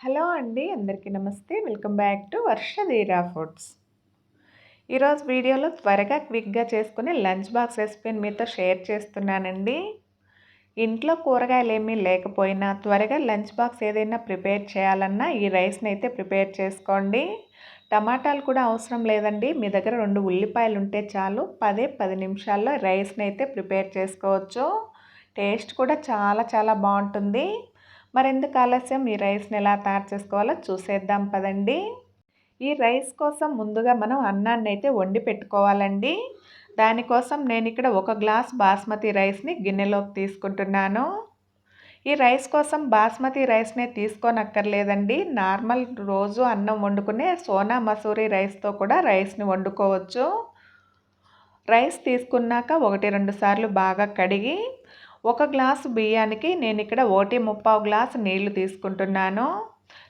Hello అండి అందరికీ నమస్తే. Welcome back to Varshadheera foods. ఈరోజు వీడియోలో త్వరగా క్విక్గా చేసుకునే లంచ్ బాక్స్ రెసిపీని మీతో షేర్ చేస్తున్నానండి. ఇంట్లో కూరగాయలు ఏమీ లేకపోయినా త్వరగా లంచ్ బాక్స్ ఏదైనా ప్రిపేర్ చేయాలన్నా ఈ రైస్ని అయితే ప్రిపేర్ చేసుకోండి. టమాటాలు కూడా అవసరం లేదండి. మీ దగ్గర రెండు ఉల్లిపాయలు ఉంటే చాలు. పదే పది నిమిషాల్లో రైస్ని అయితే ప్రిపేర్ చేసుకోవచ్చు. టేస్ట్ కూడా చాలా చాలా బాగుంటుంది. మరెందుకు ఆలస్యం? ఈ రైస్ని ఎలా తయారు చేసుకోవాలో చూసేద్దాం పదండి. ఈ రైస్ కోసం ముందుగా మనం అన్నాన్ని అయితే వండి పెట్టుకోవాలండి. దానికోసం నేను ఇక్కడ ఒక గ్లాస్ బాస్మతి రైస్ని గిన్నెలోకి తీసుకుంటున్నాను. ఈ రైస్ కోసం బాస్మతి రైస్నే తీసుకోనక్కర్లేదండి. నార్మల్ రోజు అన్నం వండుకునే సోనా మసూరి రైస్తో కూడా రైస్ని వండుకోవచ్చు. రైస్ తీసుకున్నాక ఒకటి రెండు సార్లు బాగా కడిగి ఒక గ్లాసు బియ్యానికి నేను ఇక్కడ ఓటి ముప్పావు గ్లాసు నీళ్ళు తీసుకుంటున్నాను.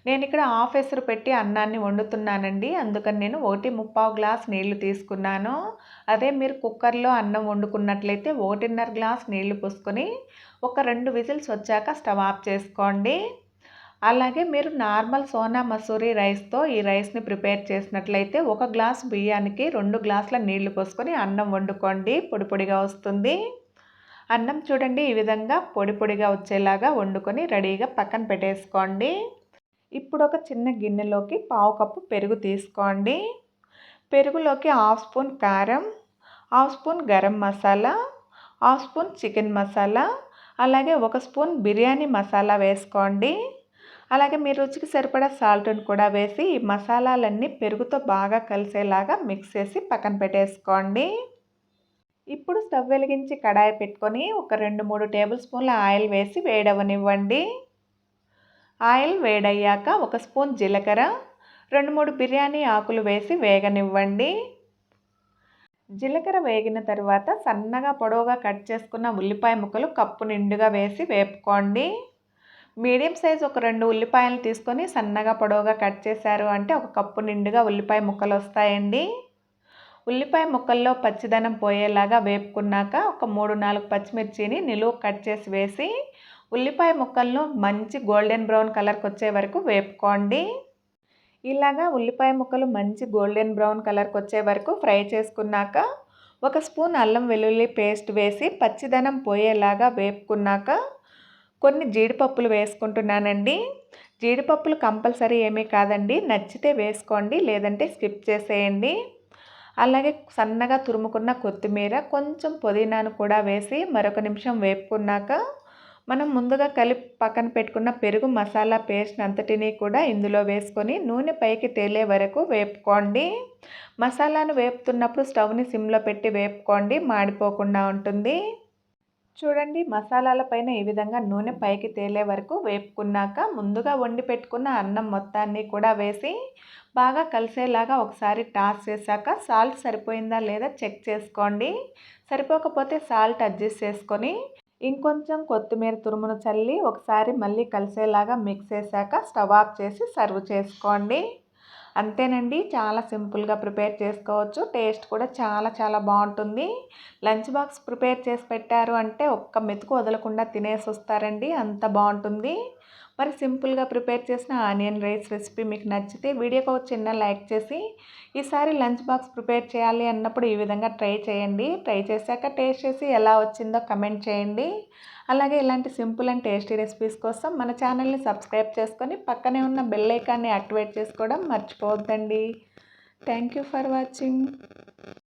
నేను ఇక్కడ హాఫ్ ఎసరు పెట్టి అన్నాన్ని వండుతున్నానండి. అందుకని నేను ఒకటి ముప్పావు గ్లాస్ నీళ్ళు తీసుకున్నాను. అదే మీరు కుక్కర్లో అన్నం వండుకున్నట్లయితే ఒకటిన్నర గ్లాస్ నీళ్ళు పోసుకొని ఒక రెండు విజిల్స్ వచ్చాక స్టవ్ ఆఫ్ చేసుకోండి. అలాగే మీరు నార్మల్ సోనా మసూరి రైస్తో ఈ రైస్ని ప్రిపేర్ చేసినట్లయితే ఒక గ్లాస్ బియ్యానికి రెండు గ్లాసుల నీళ్ళు పోసుకొని అన్నం వండుకోండి. పొడి పొడిగా వస్తుంది. అన్నం చూడండి ఈ విధంగా పొడి పొడిగా వచ్చేలాగా వండుకొని రెడీగా పక్కన పెట్టేసుకోండి. ఇప్పుడు ఒక చిన్న గిన్నెలోకి పావు కప్పు పెరుగు తీసుకోండి. పెరుగులోకి హాఫ్ స్పూన్ కారం half spoon garam masala half spoon chicken masala అలాగే ఒక స్పూన్ బిర్యానీ మసాలా వేసుకోండి. అలాగే మీ రుచికి సరిపడా సాల్ట్ని కూడా వేసి ఈ మసాలాలన్నీ పెరుగుతో బాగా కలిసేలాగా మిక్స్ చేసి పక్కన పెట్టేసుకోండి. ఇప్పుడు స్టవ్ వెలిగించి కడాయి పెట్టుకొని ఒక రెండు మూడు టేబుల్ స్పూన్ల ఆయిల్ వేసి వేడవనివ్వండి. ఆయిల్ వేడయ్యాక ఒక స్పూన్ జీలకర్ర రెండు మూడు బిర్యానీ ఆకులు వేసి వేగనివ్వండి. జీలకర్ర వేగిన తర్వాత సన్నగా పొడవుగా కట్ చేసుకున్న ఉల్లిపాయ ముక్కలు కప్పు నిండుగా వేసి వేపుకోండి. మీడియం సైజ్ ఒక రెండు ఉల్లిపాయలు తీసుకొని సన్నగా పొడవుగా కట్ చేశారు అంటే ఒక కప్పు నిండుగా ఉల్లిపాయ ముక్కలు వస్తాయండి. ఉల్లిపాయ ముక్కల్లో పచ్చిదనం పోయేలాగా వేపుకున్నాక ఒక మూడు నాలుగు పచ్చిమిర్చిని నిలువ కట్ చేసి వేసి ఉల్లిపాయ ముక్కలను మంచి గోల్డెన్ బ్రౌన్ కలర్కి వచ్చే వరకు వేపుకోండి. ఇలాగా ఉల్లిపాయ ముక్కలు మంచి గోల్డెన్ బ్రౌన్ కలర్కి వచ్చే వరకు ఫ్రై చేసుకున్నాక ఒక స్పూన్ అల్లం వెల్లుల్లి పేస్ట్ వేసి పచ్చిదనం పోయేలాగా వేపుకున్నాక కొన్ని జీడిపప్పులు వేసుకుంటున్నానండి. జీడిపప్పులు కంపల్సరీ ఏమీ కాదండి. నచ్చితే వేసుకోండి లేదంటే స్కిప్ చేసేయండి. అలాగే సన్నగా తురుముకున్న కొత్తిమీర కొంచెం పుదీనాను కూడా వేసి మరొక నిమిషం వేపుకున్నాక మనం ముందుగా కలిపి పక్కన పెట్టుకున్న పెరుగు మసాలా పేస్ట్ అంతటినీ కూడా ఇందులో వేసుకొని నూనె పైకి తేలే వరకు వేపుకోండి. మసాలాను వేపుతున్నప్పుడు స్టవ్ని సిమ్లో పెట్టి వేపుకోండి మాడిపోకుండా ఉంటుంది. చూడండి మసాలాల పైన ఈ విధంగా నూనె పైకి తేలే వరకు వేపుకున్నాక ముందుగా వండి పెట్టుకున్న అన్నం మొత్తాన్ని కూడా వేసి బాగా కలిసేలాగా ఒకసారి టాస్ చేశాక సాల్ట్ సరిపోయిందా లేదా చెక్ చేసుకోండి. సరిపోకపోతే సాల్ట్ అడ్జస్ట్ చేసుకొని ఇంకొంచెం కొత్తిమీర తురుమును చల్లి ఒకసారి మళ్ళీ కలిసేలాగా మిక్స్ చేశాక స్టవ్ ఆఫ్ చేసి సర్వ్ చేసుకోండి. అంతేనండి. చాలా సింపుల్గా ప్రిపేర్ చేసుకోవచ్చు. టేస్ట్ కూడా చాలా చాలా బాగుంటుంది. లంచ్ బాక్స్ ప్రిపేర్ చేసి పెట్టారు అంటే ఒక్క మెతుకు వదలకుండా తినేసి వస్తారండి. అంత బాగుంటుంది. మరి సింపుల్గా ప్రిపేర్ చేసిన ఆనియన్ రైస్ రెసిపీ మీకు నచ్చితే వీడియోకి ఒక చిన్న లైక్ చేసి ఈసారి లంచ్ బాక్స్ ప్రిపేర్ చేయాలి అన్నప్పుడు ఈ విధంగా ట్రై చేయండి. ట్రై చేశాక టేస్ట్ చేసి ఎలా వచ్చిందో కమెంట్ చేయండి. అలాగే ఇలాంటి సింపుల్ అండ్ టేస్టీ రెసిపీస్ కోసం మన ఛానల్ని సబ్స్క్రైబ్ చేసుకొని పక్కనే ఉన్న బెల్ ఐకాన్ని యాక్టివేట్ చేసుకోవడం మర్చిపోవద్దండి. Thank you for watching.